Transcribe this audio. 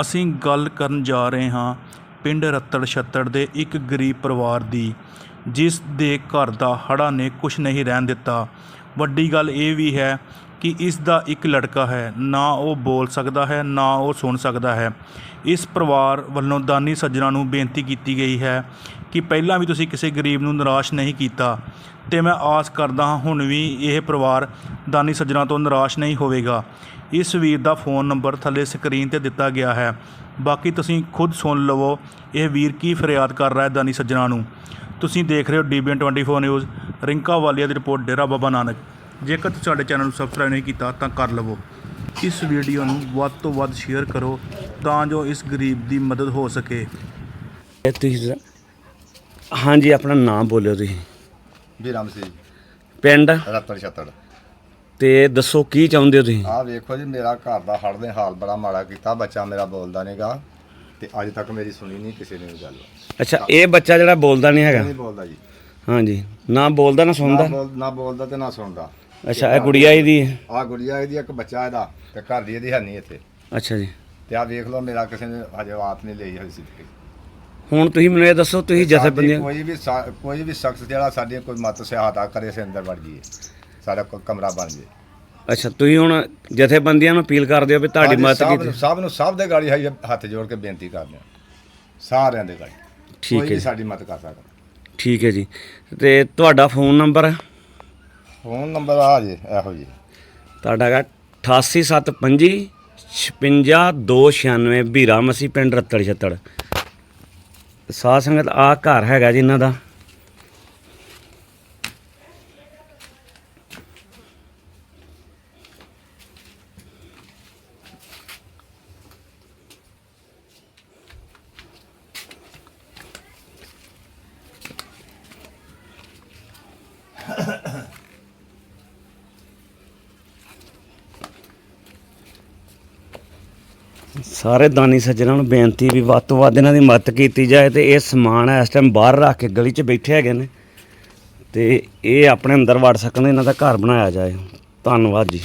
ਅਸੀਂ ਗੱਲ ਕਰਨ ਜਾ ਰਹੇ ਹਾਂ ਪਿੰਡ ਰੱਤੜ ਛੱਤੜ ਦੇ ਇੱਕ ਗਰੀਬ ਪਰਿਵਾਰ ਦੀ, ਜਿਸ ਦੇ ਘਰ ਦਾ ਹੜ੍ਹਾਂ ਨੇ ਕੁਝ ਨਹੀਂ ਰਹਿਣ ਦਿੱਤਾ। ਵੱਡੀ ਗੱਲ ਇਹ ਵੀ ਹੈ ਕਿ ਇਸ ਦਾ ਇੱਕ ਲੜਕਾ ਹੈ, ਨਾ ਉਹ ਬੋਲ ਸਕਦਾ ਹੈ, ਨਾ ਉਹ ਸੁਣ ਸਕਦਾ ਹੈ। ਇਸ ਪਰਿਵਾਰ ਵੱਲੋਂ ਦਾਨੀ ਸੱਜਣਾ ਨੂੰ ਬੇਨਤੀ ਕੀਤੀ ਗਈ ਹੈ ਕਿ ਪਹਿਲਾਂ ਵੀ ਤੁਸੀਂ ਕਿਸੇ ਗਰੀਬ ਨੂੰ ਨਿਰਾਸ਼ ਨਹੀਂ ਕੀਤਾ ਤੇ ਮੈਂ ਆਸ ਕਰਦਾ ਹਾਂ ਹੁਣ ਵੀ ਇਹ ਪਰਿਵਾਰ ਦਾਨੀ ਸੱਜਣਾ ਤੋਂ ਨਿਰਾਸ਼ ਨਹੀਂ ਹੋਵੇਗਾ। ਇਸ ਵੀਰ ਦਾ ਫੋਨ ਨੰਬਰ ਥੱਲੇ ਸਕਰੀਨ ਤੇ ਦਿੱਤਾ ਗਿਆ ਹੈ। ਬਾਕੀ ਤੁਸੀਂ ਖੁਦ ਸੁਣ ਲਵੋ, ਇਹ ਵੀਰ ਕੀ ਫਰਿਆਦ ਕਰ ਰਿਹਾ ਹੈ ਦਾਨੀ ਸੱਜਣਾ ਨੂੰ। ਤੁਸੀਂ ਦੇਖ ਰਹੇ ਹੋ ਡੀਬੀਐਨ 24 ਨਿਊਜ਼, ਰਿੰਕਾ ਵਾਲੀਆ ਦੀ ਰਿਪੋਰਟ, ਡੇਰਾ ਬਾਬਾ ਨਾਨਕ। ਜੇਕਰ ਤੁਸੀਂ ਸਾਡੇ ਚੈਨਲ ਨੂੰ ਸਬਸਕ੍ਰਾਈਬ ਨਹੀਂ ਕੀਤਾ ਤਾਂ ਕਰ ਲਵੋ। ਇਸ ਵੀਡੀਓ ਨੂੰ ਵੱਧ ਤੋਂ ਵੱਧ ਸ਼ੇਅਰ ਕਰੋ ਤਾਂ ਜੋ ਇਸ ਗਰੀਬ ਦੀ ਮਦਦ ਹੋ ਸਕੇ। ਤੁਸੀਂ ਹਾਂਜੀ ਆਪਣਾ ਨਾਮ ਬੋਲਿਓ ਤੁਸੀਂ। ਵੀਰਮ ਸੀ ਪਿੰਡ? ਰਤਨ ਛੱਤੜ ਤੇ ਦੱਸੋ ਕੀ ਚਾਹੁੰਦੇ ਹੋ ਤੁਸੀਂ? ਆਹ ਵੇਖੋ ਜੀ ਮੇਰਾ ਘਰ ਦਾ ਹੜ੍ਹ ਨੇ ਹਾਲ ਬੜਾ ਮਾੜਾ ਕੀਤਾ ਬੱਚਾ ਮੇਰਾ ਬੋਲਦਾ ਨਹੀਂਗਾ ਤੇ ਅੱਜ ਤੱਕ ਮੇਰੀ ਸੁਣੀ ਨਹੀਂ ਕਿਸੇ ਨੇ ਵੀ ਗੱਲ। ਅੱਛਾ ਇਹ ਬੱਚਾ ਜਿਹੜਾ ਬੋਲਦਾ ਨਹੀਂ ਹੈਗਾ? ਨਹੀਂ ਬੋਲਦਾ ਜੀ। ਹਾਂਜੀ ਨਾ ਬੋਲਦਾ ਨਾ ਨਾ ਸੁਣਦਾ ਬੋਲ ਨਾ ਬੋਲਦਾ ਤੇ ਨਾ ਸੁਣਦਾ। ਅੱਛਾ ਇਹ ਗੁੜੀਆ ਇਹਦੀ ਹੈ? ਆਹ ਗੁੜੀਆ ਇਹਦੀ ਇੱਕ ਬੱਚਾ ਇਹਦਾ ਤੇ ਘਰ ਦੀ ਇਹਦੀ ਹੈ ਨਹੀਂ ਇੱਥੇ। ਅੱਛਾ ਜੀ। ਤੇ ਆਹ ਵੇਖ ਲਓ ਮੇਰਾ ਕਿਸੇ ਨੇ ਹਜੇ ਬਾਤ ਨਹੀਂ ਲਈ ਹੋਈ ਸੀ। ਹੁਣ ਤੁਸੀਂ ਮੈਨੂੰ ਇਹ ਦੱਸੋ ਤੁਸੀਂ ਸਾਡੀ ਜਥੇਬੰਦੀਆਂ ਕੋਈ ਵੀ ਸਾ- ਕੋਈ ਵੀ ਸ਼ਖਸ ਜਿਹੜਾ ਸਾਡੀ ਕੋਈ ਮਤ ਸਹਾਇਤਾ ਕਰੇ ਸੇ ਅੰਦਰ ਵੜ ਜਾਈਏ। ਸਾਡਾ ਕੋਈ ਕਮਰਾ ਬਣ ਜੇ ਅੱਛਾ ਤੁਸੀਂ ਹੁਣ ਜਥੇਬੰਦੀਆਂ ਨੂੰ ਅਪੀਲ ਕਰਦੇ ਹੋ ਵੀ ਤੁਹਾਡੀ ਹਾਂਜੀ, ਮਦਦ ਸਭ ਕੀਤੀ। ਨੂੰ ਸਭ ਨੂੰ ਸਭ ਦੇ ਗਾੜੀ ਹੈ ਹੱਥ ਜੋੜ ਕੇ ਬੇਨਤੀ ਕਰਦੇ ਹਾਂ। ਸਾਰਿਆਂ ਦੇ ਗਾੜੀ। ਠੀਕ ਕੋਈ ਹੈ ਵੀ ਜੀ, ਸਾਡੀ ਮਦਦ ਕਰ ਸਕਦਾ। ਠੀਕ ਹੈ ਜੀ। ਤੇ ਤੁਹਾਡਾ ਫੋਨ ਨੰਬਰ? ਫੋਨ ਨੰਬਰ ਆ ਜੀ ਇਹੋ ਜੀ। ਤੁਹਾਡਾ ਹੈਗਾ 88725 56296 ਵੀਰਾ ਮਸੀ ਪਿੰਡ ਰੱਤੜ ਛੱਤੜ। ਸਾਧ ਸੰਗਤ ਆ ਘਰ ਹੈਗਾ ਜੀ ਇਹਨਾਂ ਦਾ। ਸਾਰੇ ਦਾਨੀ ਸੱਜਣਾਂ ਨੂੰ ਬੇਨਤੀ ਵੀ ਵੱਧ ਤੋਂ ਵੱਧ ਇਹਨਾਂ ਦੀ ਮਦਦ ਕੀਤੀ ਜਾਏ ਤੇ ਇਹ ਸਮਾਨ ਇਸ ਟਾਈਮ ਬਾਹਰ ਰੱਖ ਕੇ ਗਲੀ 'ਚ ਬੈਠੇ ਹੈਗੇ ਨੇ ਤੇ ਇਹ ਆਪਣੇ ਅੰਦਰ ਵੜ ਸਕਣ, ਇਹਨਾਂ ਦਾ ਘਰ ਬਣਾਇਆ ਜਾਏ। ਧੰਨਵਾਦ ਜੀ।